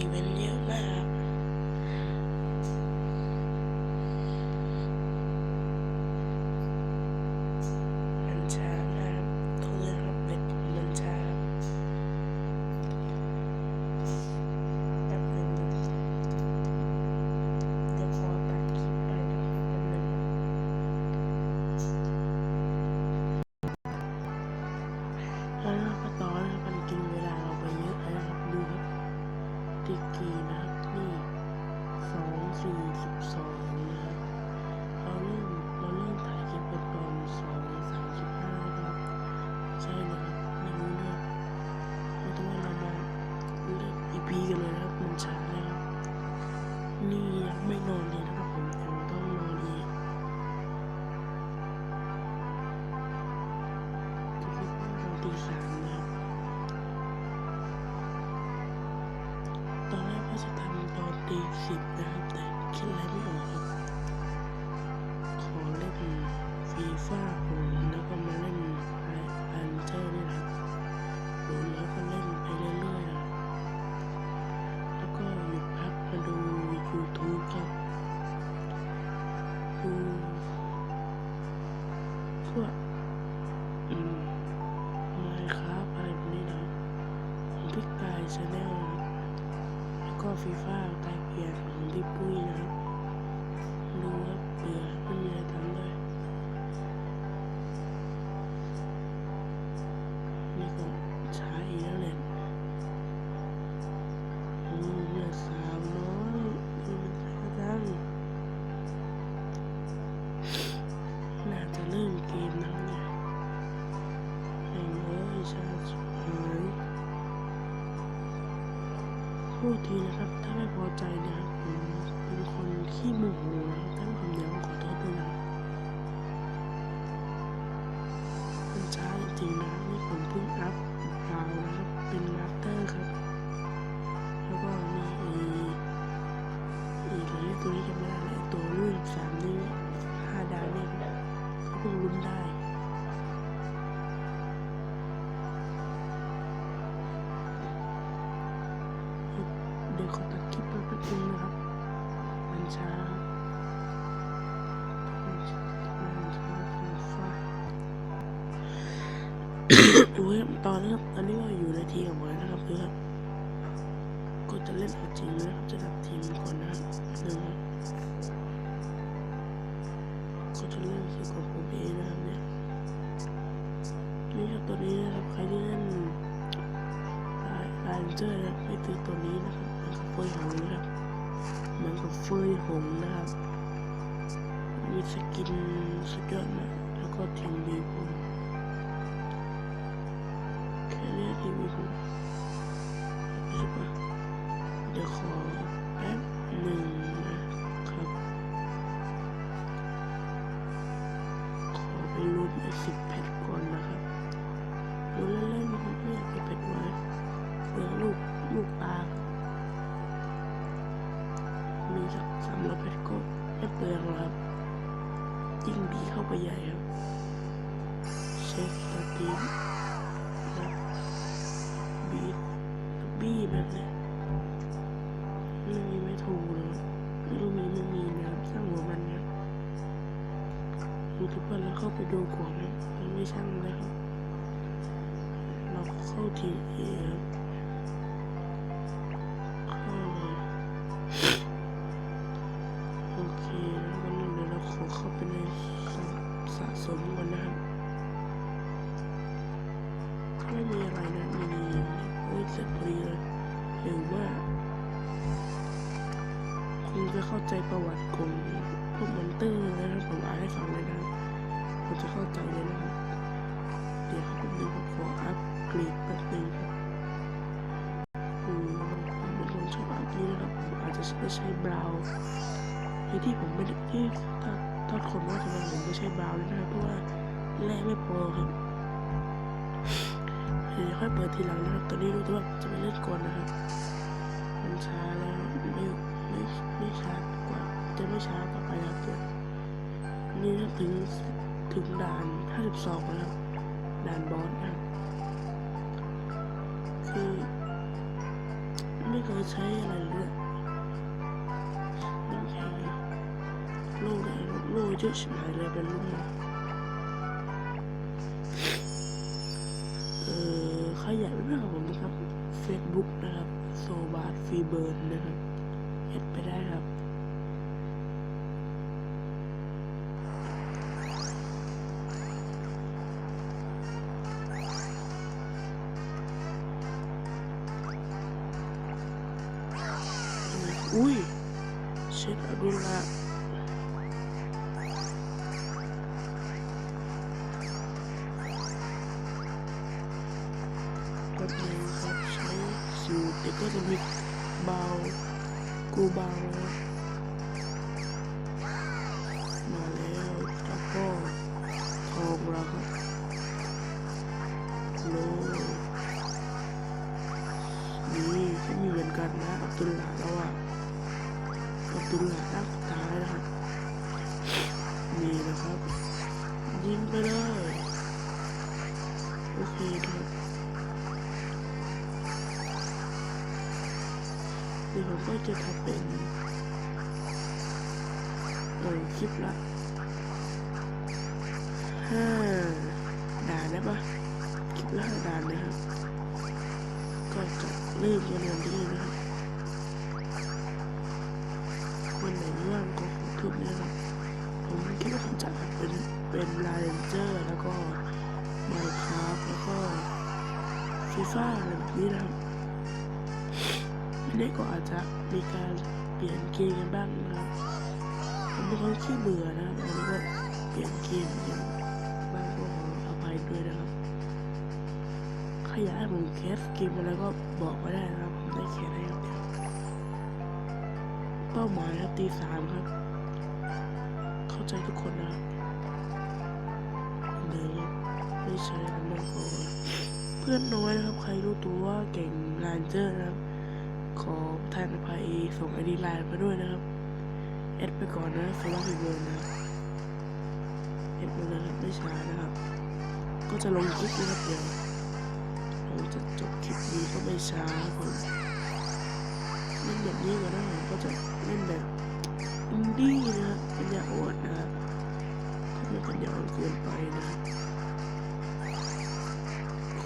ค สิบนะครับแต่คิดอะไรไม่ออกครับ ขอเล่นฟีฟ่าผมแล้วก็มาเล่นไออันเจอร์นี่ครับดูแล้วก็เล่นไปเรื่อยๆนะแล้วก็หยุดพักมาดู YouTube ครับดูพวกอืมไมครับอะไรแบบนี้นะครับของพี่กายชาแนลแล้วก็ฟีฟ่าไก เกียรข ช้าจริงๆนะครับนี่ผมเพิ่งอัพราวนะครับ เป็นมาสเตอร์ครับ แล้วก็มีอีกอะไรตัวนี้จะไม่ได้เลยตัวรุ่นสามนี่ห้าดาวเนี่ยเขาเพิ่งรุ่นได้เดี๋ยวขอตัดคลิปไปแป๊บนึงนะครับ มันช้ามันช้า ตอนนี้ครับตอนนี้ก็อยู่ในทีของผมนะครับคือก็จะเล่นเอาจริงนะครับจะดับทีมก่อนนะครับหนึ่งครับก็จะเล่นคือของผมเองนะครับเนี่ยนี่ครับตัวนี้นะครับใครที่เล่นลายเจอร์นะครับไม่ซื้อตัวนี้นะครับเหมือนกับเฟยหงนะครับเหมือนกับเฟยหงนะครับมีสกินสุดยอดนะแล้วก็ทีมดีผมแเดี๋ยวขอแป๊บหนึ่งนะครับ ขอไปลุ้นไอ้สิบแพทก่อนนะครับลุ้นเล่นๆนะครับไม่อยากไปแพทไว้เลี้ยงลูกลูกปลามีสักสามร้อยเพชรก็ไม่เปลืองหรอกครับยิ่งบีเข้าไปใหญ่ครับเช็คสตีมนะบีบี้แบบเนี้ย เข้าไปดูก่อนนะมันไม่ช่างเลยครับ เราเข้าทีเอเข้าเลยโอเคแล้ววันนี้เดี๋ยวเราขอเข้าไปในสะสะสมก่อนนะครับไม่มีอะไรนะมีโอ้ยเสร็จพอดีเลยหรือว่าคงจะเข้าใจประวัติของพวกมอนเตอร์นะครับผมอ่านให้ฟังเลยนะครับ ผมจะเข้าใจเลยนะครับ เดี๋ยวเขาเป็นผมขออัปเกรดแป๊บนึงครับอืมผมเป็นคนชอบอัพนี้นะครับผมอาจจะไม่ใช้บราวน์ในที่ผมไม่ที่ถ้าถ้าคนว่าทำไมผมไม่ใช้บราวน์เลนะครับเพราะว่าแร่ไม่พอครับเดี๋ยวค่อยเปิดทีหลังนะครับตอนนี้รู้ต่ว่าจะไปเล่นก่อนนะครับมันช้าแล้วไม่ไม่ไม่ช้ากว่าจะไม่ช้าต่อไปครับเดี๋ยนี่ถึง ถึงด่าน 52 แล้ว ด่านบอสนะครับ คือ ไม่เคยใช้อะไรเลยไม่ใช่โล่เลยโล่เยอะชิบหายเลยเป็นลูกนเออใครอยากเป็นเพื่อนกับผมนะครับ Facebook นะครับ โซบาร์ฟีเบิร์นนะครับเอ็ดไปได้ครับ ก็จะมีเบา กูเบามาแล้วแล้วก็ทองแล้วครับโลนี่ก็มีเหมือนกันนะอับดุลลาแล้วอะอับดุลลาห์ด้าสุดท้ายนะครับนี่นะครับ ยิงไปเลยโอเคครับ เดี๋ยวผมก็จะทำเป็น เออคลิปละห้าด่านได้ปะคลิปละห้าด่านนะครับ ก็จะเริ่มกันวันนี้นะครับวันไหนว่างก็ขอทุบนะครับผมคิดว่าผมจะเป็นเป็นลายเจอร์แล้วก็ไมค์ครับแล้วก็ฟีฟ่าอะไรแบบนี้นะครับ ไม่ได้ก็อาจจะมีการเปลี่ยนเกมกันบ้างนะครับผมเป็นคนขี้เบื่อนะครับอันนี้ก็เปลี่ยนเกมกันบ้างก็ขออภัยด้วยนะครับใครอยากให้ผมแคสเกมอะไรก็บอกมาได้นะครับผมได้แคสให้ครับเป้าหมายครับตีสามครับ เข้าใจทุกคนนะครับเลยไม่ใช่น้ำมันก่อนเพื่อนน้อยนะครับ ใครรู้ตัวว่าเก่งลานเจอร์นะครับ ขอท่านอภัยส่งไอดีไลน์มาด้วยนะครับแอดไปก่อนนะสำหรับอีเวนนะครับแอดมาเลยครับไม่ช้านะครับ ก็จะลงคลิปนะครับเดี๋ยวเราจะจบคลิปนี้ก็ไม่ช้าครับผมเล่นแบบนี้ก่อนนะผมก็จะเล่นแบบอินดี้นะครับปัญญาอ่อนนะครับถ้าไม่ปัญญาอ่อนเกินไปนะ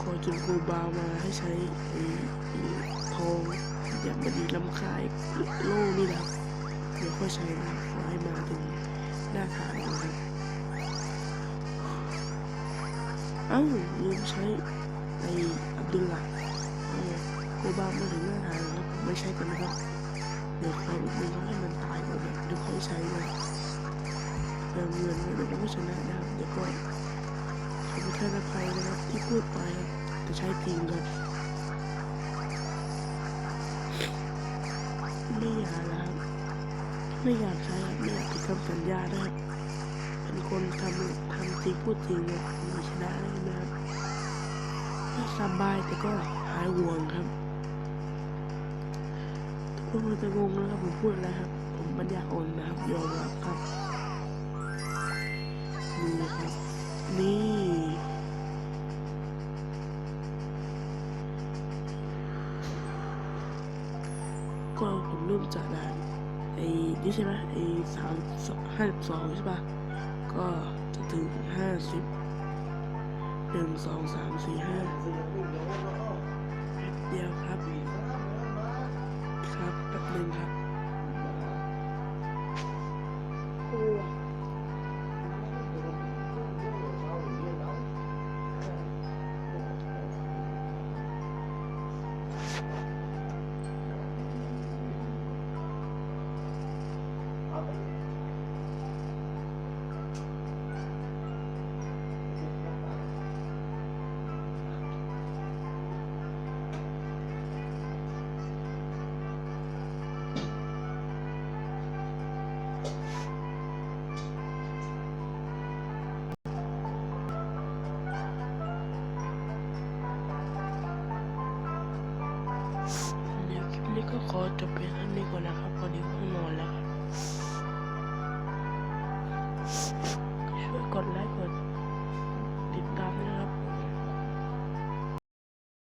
ขอจุนกูบาวมาให้ใช้ไอ้ทอง อย่ามาดีลำคายโล่นี่นะเดี๋ยวค่อยใช้นะขอให้มาถึงหน้าฐานนะครับเอ้าลืมใช้ไออับดุลละเออโกบามาถึงหน้าทางแล้วผมไม่ใช้กันนะครับเดี๋ยวคอยอีกนึงให้มันตายก่อนนะเดี๋ยวค่อยใช้นะเติมเงินไว้เดี๋ยวผมก็ชนะนะครับเดี๋ยวก็ขอประทานอภัยนะครับที่พูดไปครับจะใช้จริงครับ ไม่อยากล้วครับ ไม่อยากใช้ไม่อยากผิดคำสัญญานะครับ เป็นคนทำทำจริงพูดจริงครับมีชนะได้ไหมครับไม่สบายแต่ก็หายห่วงครับทุกคนจะงงนะครับผมพูดอะไรครับ ผมปัญญาอ่อนนะครับยอมรับครับนี่ครับนี่ ริ่มจากด่านไอ้นี่ใช่ไหมไอ้สามห้าสิบสองใช่ปะก็จะถึงห้าสิบหนึ่งสองสามสี่ห้าเดียวครับ ครับแป๊บหนึงครับ